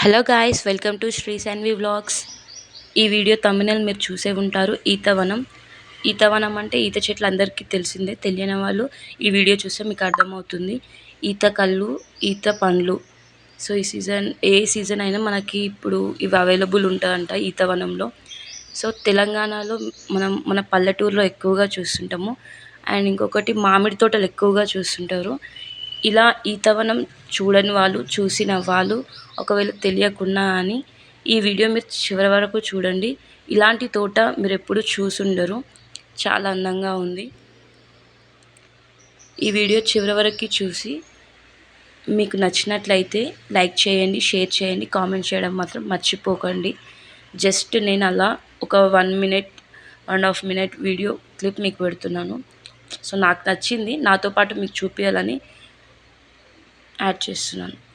Hello guys welcome to Shri Shanvi vlogs. ఈ video తమిళ మీరు చూసే ఉంటారు ఈతవనం. ఈతవనం అంటే ఈత చెట్లు అందరికీ తెలిసిందే తెలియని వాళ్ళు ఈ వీడియో చూస్తే మీకు అర్థమవుతుంది. ఈత కళ్ళు ఈత పండ్లు. సో ఈ సీజన్ ఏ సీజన్ అయినా మనకి ఇప్పుడు ఇవి అవైలబుల్ ఉంటుందంట ఈతవనంలో. సో తెలంగాణలో మనం మన పల్లెటూరులో ఎక్కువగా చూస్తుంటాము. అండ్ ఇంకొకటి మామిడి తోటలు ఎక్కువగా చూస్తుంటారు. ఇలా ఈతవనం చూడని వాళ్ళు చూసిన వాళ్ళు ఒకవేళ తెలియకున్నా అని ఈ వీడియో మీరు చివరి వరకు చూడండి. ఇలాంటి తోట మీరు ఎప్పుడు చూసుండరు. చాలా అందంగా ఉంది. ఈ వీడియో చివరి వరకు చూసి మీకు నచ్చినట్లయితే లైక్ చేయండి షేర్ చేయండి కామెంట్ చేయడం మాత్రం మర్చిపోకండి. జస్ట్ నేను అలా ఒక one minute one half minute video clip మీకు పెడుతున్నాను. సో నాకు నచ్చింది. నాతో పాటు మీకు చూపించాలని యాడ్ చేస్తున్నాను.